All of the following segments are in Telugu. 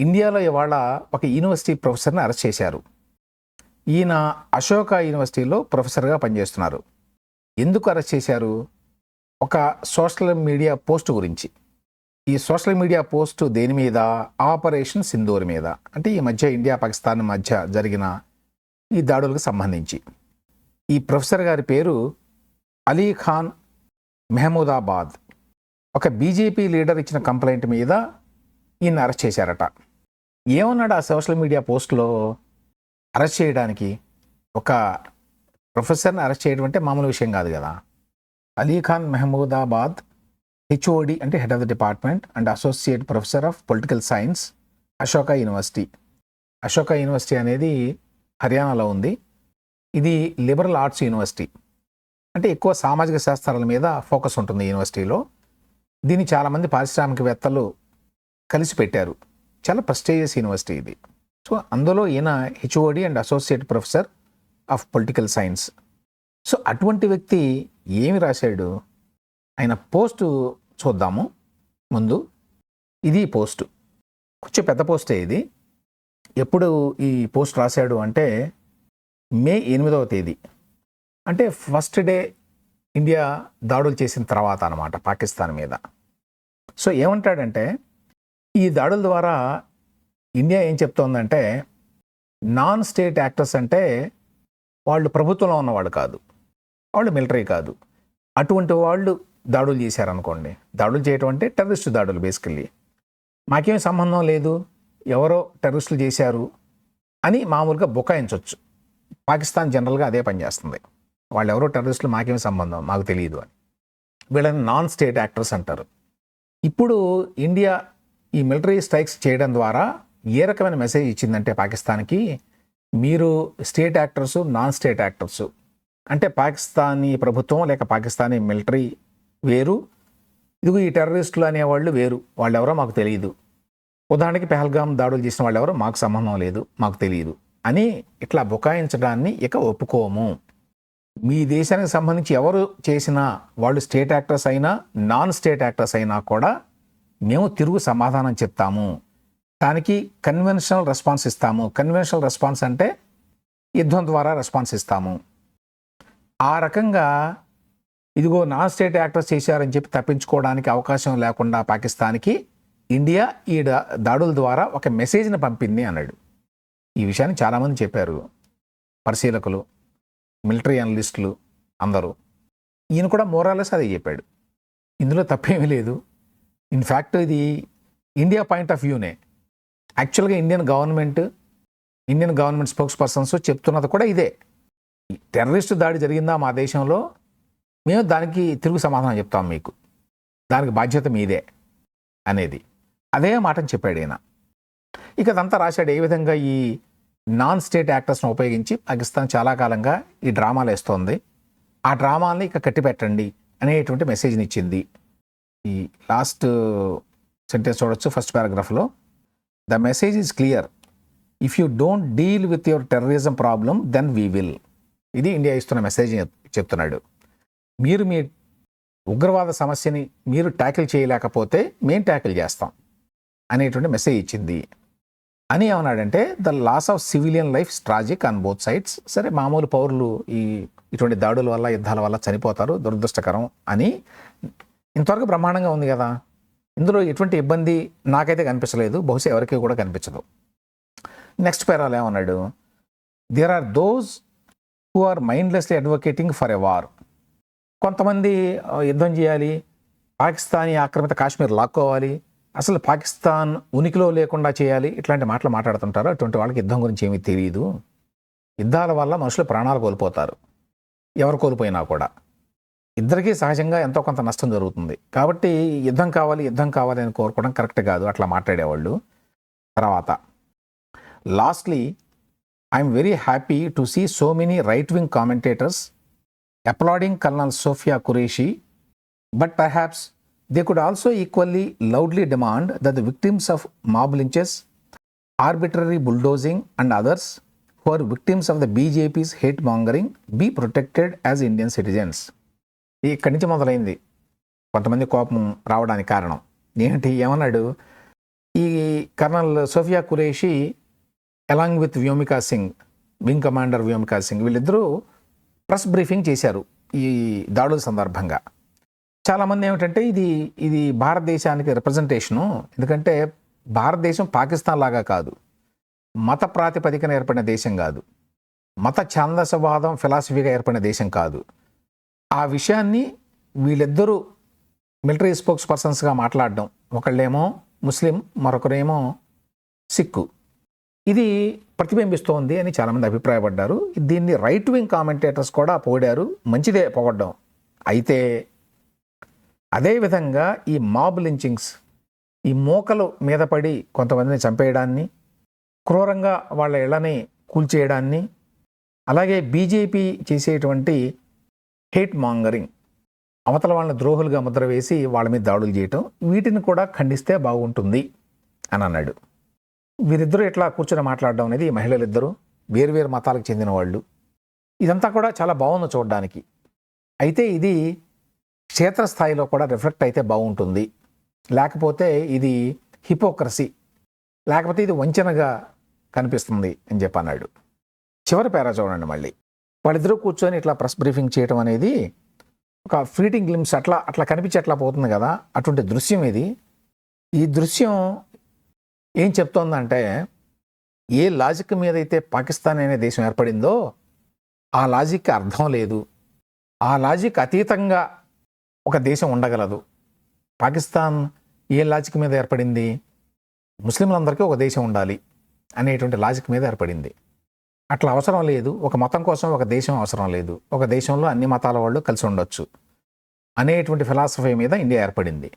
ఇండియాలో ఇవాళ ఒక యూనివర్సిటీ ప్రొఫెసర్ని అరెస్ట్ చేశారు. ఈయన అశోక యూనివర్సిటీలో ప్రొఫెసర్గా పనిచేస్తున్నారు. ఎందుకు అరెస్ట్ చేశారు? ఒక సోషల్ మీడియా పోస్ట్ గురించి. ఈ సోషల్ మీడియా పోస్ట్ దేని మీద? ఆపరేషన్ సింధూర్ మీద. అంటే ఈ మధ్య ఇండియా పాకిస్తాన్ మధ్య జరిగిన ఈ దాడులకు సంబంధించి. ఈ ప్రొఫెసర్ గారి పేరు అలీ ఖాన్ మెహమూదాబాద్. ఒక బీజేపీ లీడర్ ఇచ్చిన కంప్లైంట్ మీద ఈయన అరెస్ట్ చేశారట. ఏమన్నాడు ఆ సోషల్ మీడియా పోస్ట్లో అరెస్ట్ చేయడానికి? ఒక ప్రొఫెసర్ని అరెస్ట్ చేయడం అంటే మామూలు విషయం కాదు కదా. అలీ ఖాన్ మెహమూదాబాద్ హెచ్ఓడి అంటే head of the department and associate professor of political science Ashoka university. Ashoka university అనేది హర్యానాలో ఉంది. ఇది లిబరల్ ఆర్ట్స్ యూనివర్సిటీ. అంటే ఎక్కువ సామాజిక శాస్త్రాల మీద ఫోకస్ ఉంటుంది యూనివర్సిటీలో. దీన్ని చాలామంది పారిశ్రామికవేత్తలు కలిసి పెట్టారు చాలా ప్రెస్టేజియస్ యూనివర్సిటీ ఇది. సో అందులో ఈయన HOD and associate professor of political science so అటువంటి వ్యక్తి ఏమి రాశాడు? ఆయన పోస్టు చూద్దాము ముందు. ఇది పోస్టు. కొంచెం పెద్ద పోస్టే ఇది. ఎప్పుడు ఈ పోస్ట్ రాశాడు అంటే మే ఎనిమిదవ తేదీ. అంటే ఫస్ట్ డే ఇండియా దాడులు చేసిన తర్వాత అనమాట పాకిస్తాన్ మీద. సో ఏమంటాడంటే ఈ దాడుల ద్వారా ఇండియా ఏం చెప్తోందంటే నాన్ స్టేట్ యాక్టర్స్ అంటే వాళ్ళు ప్రభుత్వంలో ఉన్నవాళ్ళు కాదు. వాళ్ళు మిలిటరీ కాదు. అటువంటి వాళ్ళు దాడులు చేశారనుకోండి. దాడులు చేయటం అంటే టెర్రరిస్ట్ దాడులు బేసికల్లీ. మాకేం సంబంధం లేదు. ఎవరో టెర్రరిస్టులు చేశారు అని మామూలుగా బుకాయించవచ్చు పాకిస్తాన్ జనరల్గా అదే పనిచేస్తుంది వాళ్ళు ఎవరో టెర్రరిస్టులు మాకేం సంబంధం? మాకు తెలియదు అని. వీళ్ళని నాన్ స్టేట్ యాక్టర్స్ అంటారు. ఇప్పుడు ఇండియా ఈ మిలిటరీ స్ట్రైక్స్ చేయడం ద్వారా ఏ రకమైన మెసేజ్ ఇచ్చిందంటే పాకిస్తాన్కి? మీరు state actors non state actors. అంటే పాకిస్తానీ ప్రభుత్వం లేక పాకిస్తానీ మిలిటరీ వేరు. ఇదిగో ఈ టెర్రరిస్టులు అనేవాళ్ళు వేరు. వాళ్ళు ఎవరో మాకు తెలియదు ఉదాహరణకి పెహల్గాం దాడులు చేసిన వాళ్ళు ఎవరో మాకు సంబంధం లేదు మాకు తెలియదు అని ఇట్లా బుకాయించడాన్ని ఇక ఒప్పుకోము. మీ దేశానికి సంబంధించి ఎవరు చేసినా వాళ్ళు స్టేట్ యాక్టర్స్ అయినా నాన్ స్టేట్ యాక్టర్స్ అయినా కూడా మేము తిరుగు సమాధానం చెప్తాము. దానికి కన్వెన్షనల్ రెస్పాన్స్ ఇస్తాము. కన్వెన్షనల్ రెస్పాన్స్ అంటే యుద్ధం ద్వారా రెస్పాన్స్ ఇస్తాము. ఆ రకంగా ఇదిగో నాన్ స్టేట్ యాక్టర్స్ చేశారని చెప్పి తప్పించుకోవడానికి అవకాశం లేకుండా పాకిస్తాన్కి ఇండియా ఈ దాడుల ద్వారా ఒక మెసేజ్ని పంపింది అన్నాడు. ఈ విషయాన్ని చాలామంది చెప్పారు. పరిశీలకులు మిలిటరీ అనలిస్టులు అందరూ. ఈయన కూడా మోరాలెస్ అదే చెప్పాడు. ఇందులో తప్పేమీ లేదు. ఇన్ఫ్యాక్ట్ ఇది ఇండియా పాయింట్ ఆఫ్ వ్యూనే యాక్చువల్గా Indian government Indian government spokespersons చెప్తున్నది కూడా ఇదే. టెర్రరిస్ట్ దాడి జరిగిందా మా దేశంలో? మేము దానికి తిరుగు సమాధానం చెప్తాం మీకు. దానికి బాధ్యత మీదే అనేది. అదే మాటని చెప్పాడు ఈయన. ఇక అదంతా రాశాడు ఏ విధంగా ఈ నాన్ స్టేట్ యాక్టర్స్ను ఉపయోగించి పాకిస్తాన్ చాలా కాలంగా ఈ డ్రామాలు వేస్తోంది. ఆ డ్రామాల్ని ఇక కట్టిపెట్టండి అనేటువంటి మెసేజ్ని ఇచ్చింది. ఈ లాస్ట్ సెంటెన్స్ చూడొచ్చు first పారాగ్రాఫ్లో the message is clear if you don't deal with your terrorism problem then we will ఇది ఇండియా ఇస్తున్న మెసేజ్ చెప్తున్నాడు. మీరు మీ ఉగ్రవాద సమస్యని మీరు ట్యాకిల్ చేయలేకపోతే మేము ట్యాకిల్ చేస్తాం అనేటువంటి మెసేజ్ ఇచ్చింది. అని ఏమన్నాడంటే the loss of civilian life tragic on both sides సరే మామూలు పౌరులు ఈ ఇటువంటి దాడుల వల్ల యుద్ధాల వల్ల చనిపోతారు దురదృష్టకరం అని ఇంతవరకు బ్రహ్మాండంగా ఉంది కదా. ఇందులో ఎటువంటి ఇబ్బంది నాకైతే కనిపించలేదు. బహుశా ఎవరికి కూడా కనిపించదు. నెక్స్ట్ పేరాలు ఏమన్నాడు? There are those who are mindlessly advocating for a war కొంతమంది యుద్ధం చేయాలి. పాకిస్తానీ ఆక్రమిత కాశ్మీర్ లాక్కోవాలి. అసలు పాకిస్తాన్ ఉనికిలో లేకుండా చేయాలి. ఇట్లాంటి మాటలు మాట్లాడుతుంటారు. అటువంటి వాళ్ళకి యుద్ధం గురించి ఏమీ తెలియదు యుద్ధాల వల్ల మనుషులు ప్రాణాలు కోల్పోతారు. ఎవరు కోల్పోయినా కూడా. ఇద్దరికీ సహజంగా ఎంతో కొంత నష్టం జరుగుతుంది. కాబట్టి యుద్ధం కావాలి యుద్ధం కావాలి అని కోరుకోవడం కరెక్ట్ కాదు. అట్లా మాట్లాడేవాళ్ళు. తర్వాత lastly I'm very happy to see so many right wing commentators applauding colonel Sofia Qureshi but perhaps they could also equally loudly demand that the victims of mob lynches arbitrary bulldozing and others who are victims of the BJP's hate mongering be protected as Indian citizens. ఇక్కడి నుంచి మొదలైంది. కొంతమంది కోపం రావడానికి కారణం. ఏంటి? ఏమన్నాడు? ఈ colonel Sofia Qureshi along with Vyomika Singh wing commander Vyomika Singh వీళ్ళిద్దరూ ప్రెస్ బ్రీఫింగ్ చేశారు ఈ దాడుల సందర్భంగా. చాలామంది ఏమిటంటే ఇది ఇది భారతదేశానికి రిప్రజెంటేషను ఎందుకంటే భారతదేశం పాకిస్తాన్ లాగా కాదు. మత ప్రాతిపదికన ఏర్పడిన దేశం కాదు. మత ఛాందసవాదం ఫిలాసఫీగా ఏర్పడిన దేశం కాదు. ఆ విషయాన్ని వీళ్ళిద్దరూ మిలిటరీ స్పోక్స్ పర్సన్స్గా మాట్లాడడం. ఒకళ్ళేమో ముస్లిం మరొకరేమో సిక్కు. ఇది ప్రతిబింబిస్తోంది అని చాలామంది అభిప్రాయపడ్డారు. దీన్ని రైట్ వింగ్ కామెంటేటర్స్ కూడా పొగిడారు. మంచిదే పొగడ్డం. అయితే అదేవిధంగా ఈ మాబ్ లించింగ్స్ ఈ మోకలు మీద పడి కొంతమందిని చంపేయడాన్ని క్రూరంగా వాళ్ళ ఇళ్ళని కూల్చేయడాన్ని అలాగే బీజేపీ చేసేటువంటి హేట్ మాంగరింగ్. అవతల వాళ్ళని ద్రోహులుగా ముద్ర వేసి వాళ్ళ మీద దాడులు చేయటం వీటిని కూడా ఖండిస్తే బాగుంటుంది అని అన్నాడు. వీరిద్దరూ ఇట్లా కూర్చొని మాట్లాడడం అనేది ఈ మహిళలిద్దరూ వేరువేరు మతాలకు చెందిన వాళ్ళు. ఇదంతా కూడా చాలా బాగుంది చూడడానికి. అయితే ఇది క్షేత్రస్థాయిలో కూడా రిఫ్లెక్ట్ అయితే బాగుంటుంది. లేకపోతే ఇది హిపోక్రసీ. లేకపోతే ఇది వంచనగా కనిపిస్తుంది అని చెప్పి అన్నాడు. చివరి పేరా చూడండి మళ్ళీ. వాళ్ళిద్దరూ కూర్చొని ఇట్లా ప్రెస్ బ్రీఫింగ్ చేయడం అనేది ఒక ఫీటింగ్ గ్లిమ్స్ అట్లా అట్లా కనిపించి అట్లా పోతుంది కదా అటువంటి దృశ్యం ఇది. ఈ దృశ్యం ఏం చెప్తోందంటే ఏ లాజిక్ మీద అయితే పాకిస్తాన్ అనే దేశం ఏర్పడిందో ఆ లాజిక్ అర్థం లేదు. ఆ లాజిక్ అతీతంగా ఒక దేశం ఉండగలదు. పాకిస్తాన్ ఏ లాజిక్ మీద ఏర్పడింది? ముస్లింలందరికీ ఒక దేశం ఉండాలి అనేటువంటి లాజిక్ మీద ఏర్పడింది. అట్లా అవసరం లేదు. ఒక మతం కోసం ఒక దేశం అవసరం లేదు. ఒక దేశంలో అన్ని మతాల వాళ్ళు కలిసి ఉండొచ్చు అనేటువంటి ఫిలాసఫీ మీద ఇండియా ఏర్పడింది.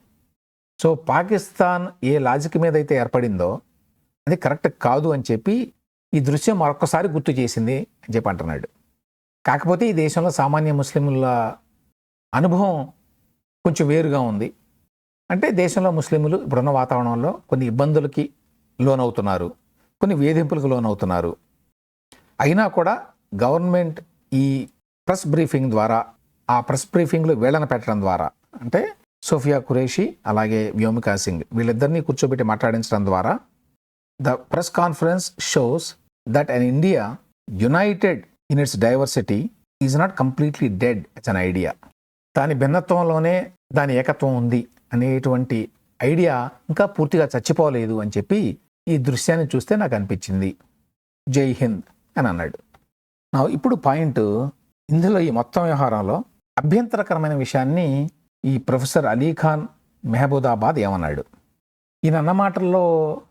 సో పాకిస్తాన్ ఏ లాజిక్ మీద అయితే ఏర్పడిందో అది కరెక్ట్ కాదు అని చెప్పి ఈ దృశ్యం మరొకసారి గుర్తు చేసింది అని చెప్పి అంటున్నాడు. కాకపోతే ఈ దేశంలో సామాన్య ముస్లింల అనుభవం కొంచెం వేరుగా ఉంది. అంటే దేశంలో ముస్లింలు ఇప్పుడున్న వాతావరణంలో కొన్ని ఇబ్బందులకి లోనవుతున్నారు. కొన్ని వేధింపులకు లోనవుతున్నారు. అయినా కూడా గవర్నమెంట్ ఈ ప్రెస్ బ్రీఫింగ్ ద్వారా ఆ ప్రెస్ బ్రీఫింగ్లో వేళన పెట్టడం ద్వారా అంటే సోఫియా ఖురేషి అలాగే వ్యోమికా సింగ్ వీళ్ళిద్దరినీ కూర్చోబెట్టి మాట్లాడించడం ద్వారా the press conference shows that an India united in its diversity is not completely dead it's an idea. దాని భిన్నత్వంలోనే దాని ఏకత్వం ఉంది అనేటువంటి ఐడియా ఇంకా పూర్తిగా చచ్చిపోలేదు అని చెప్పి ఈ దృశ్యాన్ని చూస్తే నాకు అనిపించింది. జై హింద్. అని అన్నాడు. నా ఇప్పుడు పాయింట్ ఇందులో ఈ మొత్తం వ్యవహారంలో అభ్యంతరకరమైన విషయాన్ని ఈ ప్రొఫెసర్ అలీఖాన్ మెహబూదాబాద్ ఏమన్నాడు? ఈయన అన్న మాటల్లో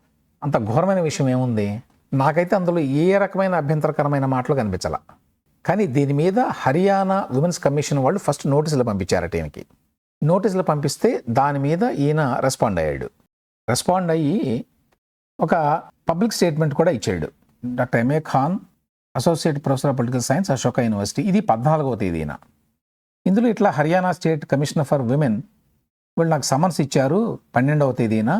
అంత ఘోరమైన విషయం ఏముంది? నాకైతే అందులో ఏ రకమైన అభ్యంతరకరమైన మాటలు కనిపించాల. కానీ దీని మీద హర్యానా విమెన్స్ కమిషన్ వాళ్ళు ఫస్ట్ నోటీసులు పంపించారట ఈయనకి. నోటీసులు పంపిస్తే దాని మీద ఈయన రెస్పాండ్ అయ్యాడు. రెస్పాండ్ అయ్యి ఒక పబ్లిక్ స్టేట్మెంట్ కూడా ఇచ్చాడు. Doctor MA Khan associate professor of political science Ashoka university. ఇది పద్నాలుగవ తేదీన. ఇందులో ఇట్లా Haryana state commissioner for women వీళ్ళు నాకు సమన్స్ ఇచ్చారు పన్నెండవ తేదీన.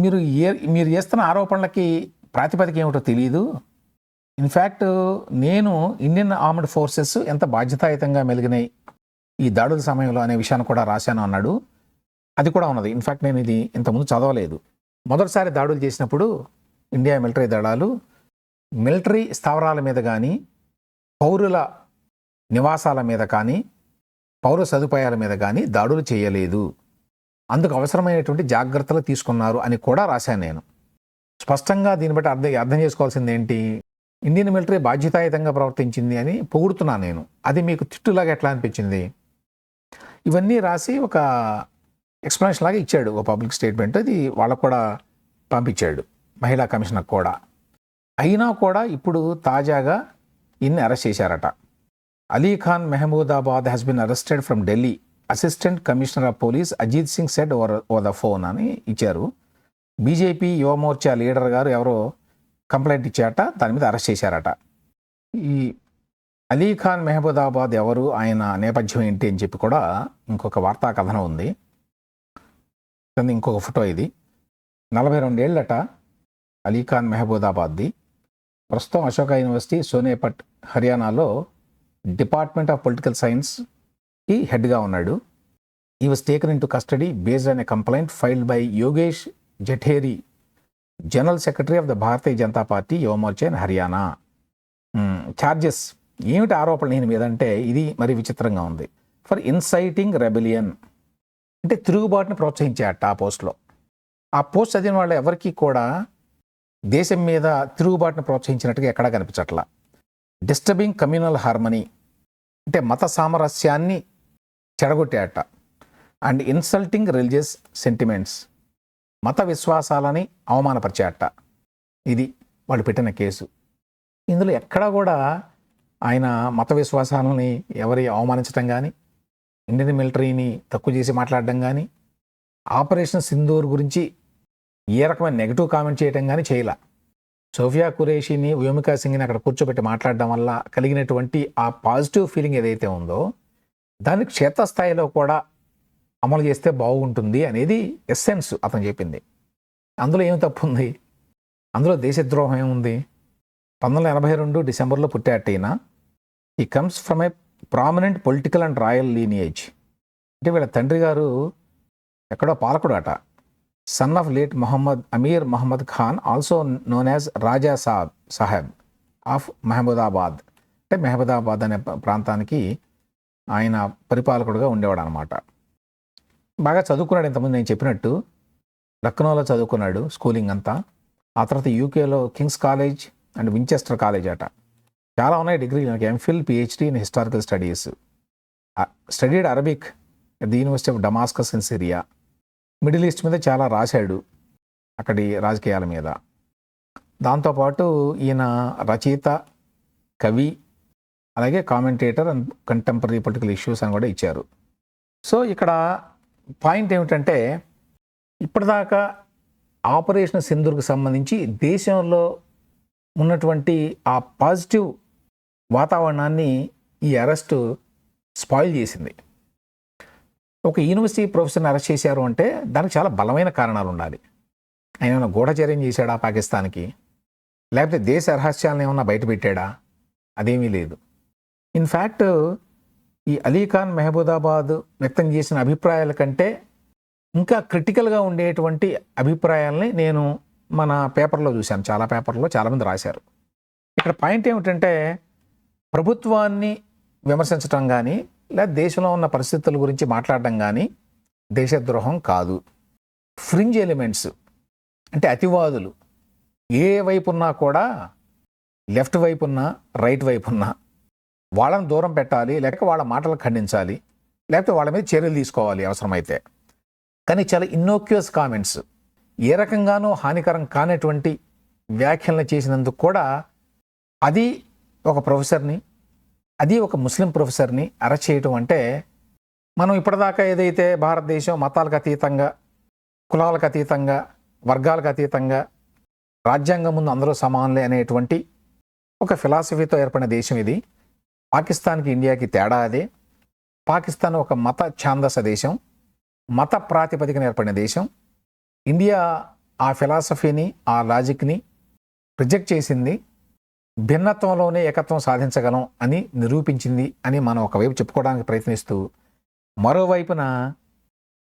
మీరు ఏ మీరు చేస్తున్న ఆరోపణలకి ప్రాతిపదిక ఏమిటో తెలియదు ఇన్ఫ్యాక్ట్ నేను ఇండియన్ ఆర్మ్డ్ ఫోర్సెస్ ఎంత బాధ్యతాయుతంగా మెలిగినాయి ఈ దాడుల సమయంలో అనే విషయాన్ని కూడా రాశాను అన్నాడు. అది కూడా ఉన్నది. ఇన్ఫ్యాక్ట్ నేను ఇది ఇంతకుముందు చదవలేదు. మొదటిసారి దాడులు చేసినప్పుడు ఇండియా మిలిటరీ దళాలు మిలిటరీ స్థావరాల మీద కానీ పౌరుల నివాసాల మీద కానీ పౌర సదుపాయాల మీద కానీ దాడులు చేయలేదు. అందుకు అవసరమైనటువంటి జాగ్రత్తలు తీసుకున్నారు అని కూడా రాశాను నేను. స్పష్టంగా దీన్ని బట్టి అర్థం అర్థం చేసుకోవాల్సింది ఏంటి? ఇండియన్ మిలిటరీ బాధ్యతాయుతంగా ప్రవర్తించింది అని పొగుడుతున్నాను నేను. అది మీకు తిట్టులాగా ఎట్లా అనిపించింది? ఇవన్నీ రాసి ఒక ఎక్స్ప్లెనేషన్ లాగా ఇచ్చాడు ఒక పబ్లిక్ స్టేట్మెంట్. అది వాళ్ళకు కూడా పంపించాడు మహిళా కమిషనర్ కూడా. అయినా కూడా ఇప్పుడు తాజాగా ఇన్ని అరెస్ట్ చేశారట. Ali Khan Mahmudabad has been arrested from Delhi assistant commissioner of police Ajit Singh said over oh the phone అని ఇచ్చారు. బీజేపీ యువమోర్చా లీడర్ గారు ఎవరో కంప్లైంట్ ఇచ్చారట దాని మీద అరెస్ట్ చేశారట. ఈ అలీ ఖాన్ మెహబూదాబాద్ ఎవరు ఆయన నేపథ్యం ఏంటి అని చెప్పి కూడా ఇంకొక వార్తా కథనం ఉంది. ఇంకొక ఫోటో ఇది. నలభై రెండేళ్ళట అలీఖాన్ మెహబూదాబాద్ది ప్రస్తుతం అశోక యూనివర్సిటీ సోనేపట్ హర్యానాలో డిపార్ట్మెంట్ ఆఫ్ పొలిటికల్ సైన్స్కి హెడ్గా ఉన్నాడు. ఈ was taken into custody based అనే complaint filed by Yogesh Jatheri general secretary of the Bharatiya Janata party Yuvamorcha in Haryana charges ఏమిటి ఆరోపణలు దీని మీద అంటే ఇది మరి విచిత్రంగా ఉంది. ఫర్ ఇన్సైటింగ్ రెబిలియన్ అంటే తిరుగుబాటుని ప్రోత్సహించాట ఆ పోస్ట్లో. ఆ పోస్ట్ చదివిన వాళ్ళు ఎవరికి కూడా దేశం మీద తిరుగుబాటును ప్రోత్సహించినట్టుగా ఎక్కడా కనిపించట్లా. డిస్టర్బింగ్ కమ్యూనల్ హార్మనీ అంటే మత సామరస్యాన్ని చెడగొట్టాట. అండ్ ఇన్సల్టింగ్ రిలీజియస్ సెంటిమెంట్స్ మత విశ్వాసాలని అవమానపరిచేట. ఇది వాళ్ళు పెట్టిన కేసు. ఇందులో ఎక్కడా కూడా ఆయన మత విశ్వాసాలని ఎవరి అవమానించడం కానీ ఇండియన్ మిలిటరీని తక్కువ చేసి మాట్లాడడం కానీ ఆపరేషన్ సింధూర్ గురించి ఏ రకమైన నెగిటివ్ కామెంట్ చేయటం కానీ చేయలే. సోఫియా కురేషిని వ్యోమికా సింగ్ని అక్కడ కూర్చోబెట్టి మాట్లాడడం వల్ల కలిగినటువంటి ఆ పాజిటివ్ ఫీలింగ్ ఏదైతే ఉందో దాన్ని క్షేత్రస్థాయిలో కూడా అమలు చేస్తే బాగుంటుంది అనేది ఎస్సెన్స్ అతను చెప్పింది. అందులో ఏం తప్పు ఉంది? అందులో దేశద్రోహం ఏముంది పంతొమ్మిది వందల ఎనభై రెండు డిసెంబర్లో పుట్టాట ఈ comes from a prominent political and royal lineage అంటే వీళ్ళ తండ్రి గారు ఎక్కడో పాలకుడు అట. Son of late Mohammed Amir Mohammad Khan also known as Raja Saab Sahib of Mahmudabad అంటే మెహబూదాబాద్ అనే ప్రాంతానికి ఆయన పరిపాలకుడుగా ఉండేవాడు అనమాట బాగా చదువుకున్నాడు ఇంతకుముందు నేను చెప్పినట్టు. లక్నోలో చదువుకున్నాడు స్కూలింగ్ అంతా. ఆ తర్వాత యూకేలో King's college and Winchester college అట. చాలా ఉన్నాయి డిగ్రీ నాకు MPhil PhD in historical studies studied Arabic the university of Damascus in Syria Middle East మీద చాలా రాశాడు అక్కడి రాజకీయాల మీద. దాంతోపాటు ఈయన రచయిత కవి అలాగే commentator and contemporary political issues అని కూడా ఇచ్చారు. సో ఇక్కడ పాయింట్ ఏమిటంటే ఇప్పటిదాకా ఆపరేషన్ సింధూర్కి సంబంధించి దేశంలో ఉన్నటువంటి ఆ పాజిటివ్ వాతావరణాన్ని ఈ అరెస్టు స్పాయిల్ చేసింది. ఒక యూనివర్సిటీ ప్రొఫెసర్ని అరెస్ట్ చేశారు అంటే దానికి చాలా బలమైన కారణాలు ఉండాలి. ఆయన ఏమైనా గూఢచర్యం చేశాడా పాకిస్తాన్కి? లేకపోతే దేశ రహస్యాలను ఏమన్నా బయటపెట్టాడా అదేమీ లేదు. ఇన్ఫ్యాక్ట్ ఈ అలీఖాన్ మెహబూదాబాద్ వ్యక్తం చేసిన అభిప్రాయాల కంటే ఇంకా క్రిటికల్గా ఉండేటువంటి అభిప్రాయాల్ని నేను మన పేపర్లో చూశాను. చాలా పేపర్లో చాలామంది రాశారు. ఇక్కడ పాయింట్ ఏమిటంటే ప్రభుత్వాన్ని విమర్శించడం కానీ లేదా దేశంలో ఉన్న పరిస్థితుల గురించి మాట్లాడడం కానీ దేశద్రోహం కాదు. ఫ్రింజ్ ఎలిమెంట్స్ అంటే అతివాదులు ఏ వైపు ఉన్నా కూడా లెఫ్ట్ వైపు ఉన్నా రైట్ వైపు ఉన్నా వాళ్ళని దూరం పెట్టాలి లేక వాళ్ళ మాటలు ఖండించాలి లేకపోతే వాళ్ళ మీద చర్యలు తీసుకోవాలి అవసరమైతే. కానీ చాలా ఇన్నోక్యూస్ కామెంట్స్ ఏ రకంగానూ హానికరం కానటువంటి వ్యాఖ్యలను చేసినందుకు కూడా అది ఒక ప్రొఫెసర్ని అది ఒక ముస్లిం ప్రొఫెసర్ని అరెస్ట్ చేయటం అంటే మనం ఇప్పటిదాకా ఏదైతే భారతదేశం మతాలకు అతీతంగా కులాలకు అతీతంగా వర్గాలకు అతీతంగా రాజ్యాంగం ముందు అందరూ సమానులే అనేటువంటి ఒక ఫిలాసఫీతో ఏర్పడిన దేశం ఇది. పాకిస్తాన్కి ఇండియాకి తేడా అదే. పాకిస్తాన్ ఒక మత ఛాందస దేశం. మత ప్రాతిపదికన ఏర్పడిన దేశం. ఇండియా ఆ ఫిలాసఫీని ఆ లాజిక్ని రిజెక్ట్ చేసింది. భిన్నత్వంలోనే ఏకత్వం సాధించగలం అని నిరూపించింది అని మనం ఒకవైపు చెప్పుకోవడానికి ప్రయత్నిస్తూ మరోవైపున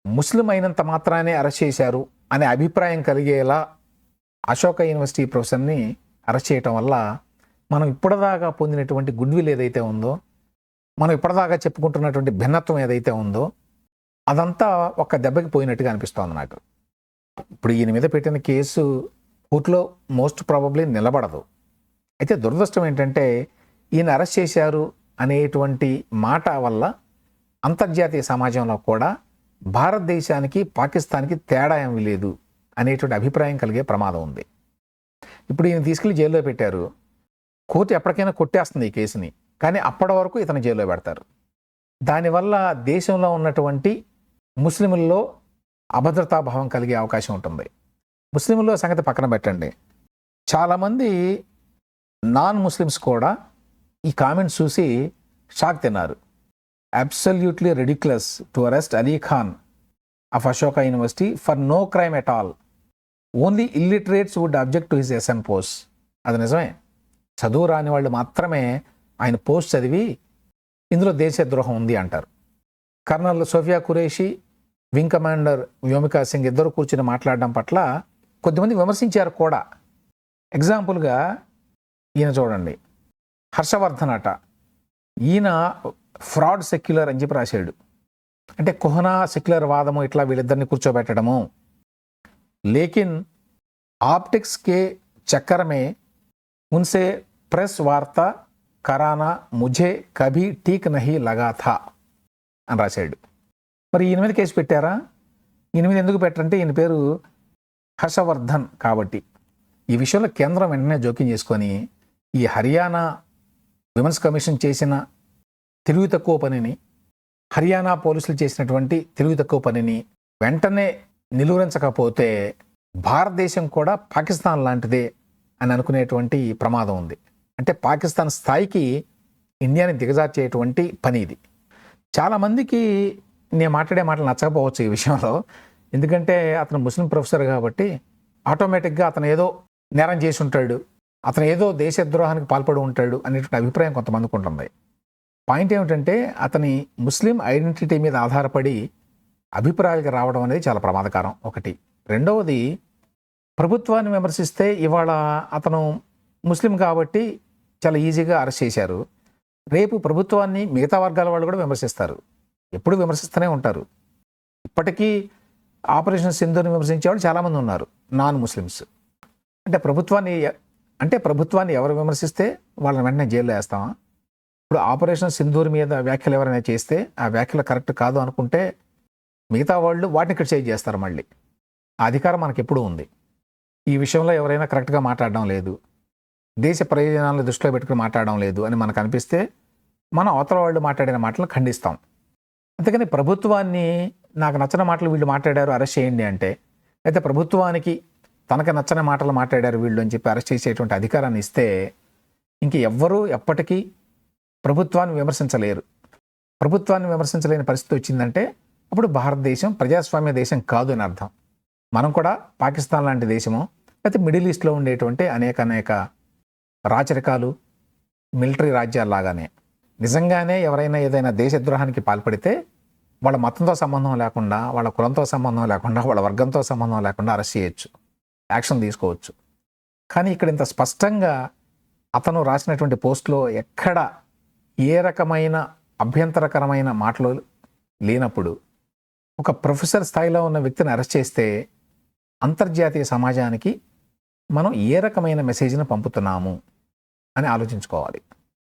ముస్లిం అయినంత మాత్రానే అరెస్ట్ చేశారు అనే అభిప్రాయం కలిగేలా అశోక యూనివర్సిటీ ప్రొఫెసర్ని అరెస్ట్ చేయటం వల్ల మనం ఇప్పటిదాకా పొందినటువంటి గుడ్ విల్ ఏదైతే ఉందో మనం ఇప్పటిదాకా చెప్పుకుంటున్నటువంటి భిన్నత్వం ఏదైతే ఉందో అదంతా ఒక దెబ్బకి పోయినట్టుగా అనిపిస్తోంది నాకు. ఇప్పుడు ఈయన మీద పెట్టిన కేసు కోర్టులో మోస్ట్ ప్రాబబ్లీ నిలబడదు. అయితే దురదృష్టం ఏంటంటే ఈయన అరెస్ట్ చేశారు అనేటువంటి మాట వల్ల అంతర్జాతీయ సమాజంలో కూడా భారతదేశానికి పాకిస్తాన్కి తేడా ఏమీ లేదు అనేటువంటి అభిప్రాయం కలిగే ప్రమాదం ఉంది. ఇప్పుడు ఈయన తీసుకెళ్ళి జైల్లో పెట్టారు. కోర్టు ఎప్పటికైనా కొట్టేస్తుంది ఈ కేసుని కానీ అప్పటి వరకు ఇతను జైల్లో పెడతారు. దానివల్ల దేశంలో ఉన్నటువంటి ముస్లింల్లో అభద్రతా భావం కలిగే అవకాశం ఉంటుంది. ముస్లింల్లో సంగతి పక్కన పెట్టండి. చాలామంది నాన్ ముస్లిమ్స్ కూడా ఈ కామెంట్స్ చూసి షాక్ తిన్నారు. Absolutely ridiculous to arrest Ali Khan of Ashoka university for no crime at all only illiterates would object to his SN post అది నిజమే. చదువు రాని వాళ్ళు మాత్రమే ఆయన పోస్ట్ చదివి ఇందులో దేశద్రోహం ఉంది అంటారు. Colonel Sofia Qureshi wing commander Vyomika Singh ఇద్దరు కూర్చుని మాట్లాడడం పట్ల కొద్దిమంది విమర్శించారు కూడా. ఎగ్జాంపుల్గా ఈయన చూడండి. హర్షవర్ధన్ అట ఈయన ఫ్రాడ్ సెక్యులర్ అని చెప్పి రాశాడు. అంటే కుహనా సెక్యులర్ వాదము ఇట్లా వీళ్ళిద్దరిని కూర్చోబెట్టడము. లేకిన్ ఆప్టిక్స్ కే చక్కరమే ఉన్సే ప్రెస్ వార్త కరానా ముజే కభీ టీక్ నహి లగా థా అని రాశాడు. మరి ఈయన మీద కేసు పెట్టారా? ఈయన మీద ఎందుకు పెట్టరంటే ఈయన పేరు హర్షవర్ధన్ కాబట్టి. ఈ విషయంలో కేంద్రం వెంటనే జోక్యం చేసుకొని ఈ హర్యానా విమెన్స్ కమిషన్ చేసిన తెలివి తక్కువ పనిని హర్యానా పోలీసులు చేసినటువంటి తెలివి తక్కువ పనిని వెంటనే నిలువరించకపోతే భారతదేశం కూడా పాకిస్తాన్ లాంటిదే అని అనుకునేటువంటి ప్రమాదం ఉంది. అంటే పాకిస్తాన్ స్థాయికి ఇండియాని దిగజార్చేటువంటి పని ఇది. చాలామందికి నేను మాట్లాడే మాటలు నచ్చకపోవచ్చు ఈ విషయంలో. ఎందుకంటే అతను ముస్లిం ప్రొఫెసర్ కాబట్టి ఆటోమేటిక్గా అతను ఏదో నేరం చేసి ఉంటాడు. అతను ఏదో దేశద్రోహానికి పాల్పడి ఉంటాడు అనేటువంటి అభిప్రాయం కొంతమందికి ఉంటుంది. పాయింట్ ఏమిటంటే అతని ముస్లిం ఐడెంటిటీ మీద ఆధారపడి అభిప్రాయాలకు రావడం అనేది చాలా ప్రమాదకరం. ఒకటి. రెండవది ప్రభుత్వాన్ని విమర్శిస్తే ఇవాళ అతను ముస్లిం కాబట్టి చాలా ఈజీగా అరెస్ట్ చేశారు. రేపు ప్రభుత్వాన్ని మిగతా వర్గాల వాళ్ళు కూడా విమర్శిస్తారు. ఎప్పుడు విమర్శిస్తూనే ఉంటారు. ఇప్పటికీ ఆపరేషన్ సింధుని విమర్శించే వాళ్ళు చాలామంది ఉన్నారు. Non Muslims. అంటే ప్రభుత్వాన్ని అంటే ప్రభుత్వాన్ని ఎవరు విమర్శిస్తే వాళ్ళని వెంటనే జైల్లో వేస్తామా? ఇప్పుడు ఆపరేషన్ సింధూర్ మీద వ్యాఖ్యలు ఎవరైనా చేస్తే ఆ వ్యాఖ్యలు కరెక్ట్ కాదు అనుకుంటే మిగతా వాళ్ళు వాటిని క్రిటిసైజ్ చేస్తారు మళ్ళీ. ఆ అధికారం మనకి ఎప్పుడూ ఉంది. ఈ విషయంలో ఎవరైనా కరెక్ట్గా మాట్లాడడం లేదు. దేశ ప్రయోజనాలను దృష్టిలో పెట్టుకుని మాట్లాడడం లేదు అని మనకు అనిపిస్తే మనం అవతల వాళ్ళు మాట్లాడిన మాటలను ఖండిస్తాం. అందుకని ప్రభుత్వాన్ని నాకు నచ్చిన మాటలు వీళ్ళు మాట్లాడారు అరెస్ట్ చేయండి అంటే అయితే ప్రభుత్వానికి తనకు నచ్చని మాటలు మాట్లాడారు వీళ్ళు అని చెప్పి అరెస్ట్ చేసేటువంటి అధికారాన్ని ఇస్తే ఇంక ఎవ్వరూ ఎప్పటికీ ప్రభుత్వాన్ని విమర్శించలేరు. ప్రభుత్వాన్ని విమర్శించలేని పరిస్థితి వచ్చిందంటే అప్పుడు భారతదేశం ప్రజాస్వామ్య దేశం కాదు అని అర్థం. మనం కూడా పాకిస్తాన్ లాంటి దేశము లేకపోతే మిడిల్ ఈస్ట్లో ఉండేటువంటి అనేక అనేక రాచరికాలు మిలిటరీ రాజ్యాల్లాగానే నిజంగానే ఎవరైనా ఏదైనా దేశద్రోహానికి పాల్పడితే వాళ్ళ మతంతో సంబంధం లేకుండా వాళ్ళ కులంతో సంబంధం లేకుండా వాళ్ళ వర్గంతో సంబంధం లేకుండా అరెస్ట్ చేయొచ్చు. యాక్షన్ తీసుకోవచ్చు. కానీ ఇక్కడ ఇంత స్పష్టంగా అతను రాసినటువంటి పోస్ట్లో ఎక్కడ ఏ రకమైన అభ్యంతరకరమైన మాటలు లేనప్పుడు ఒక ప్రొఫెసర్ స్థాయిలో ఉన్న వ్యక్తిని అరెస్ట్ చేస్తే అంతర్జాతీయ సమాజానికి మనం ఏ రకమైన మెసేజ్ని పంపుతున్నాము అని ఆలోచించుకోవాలి.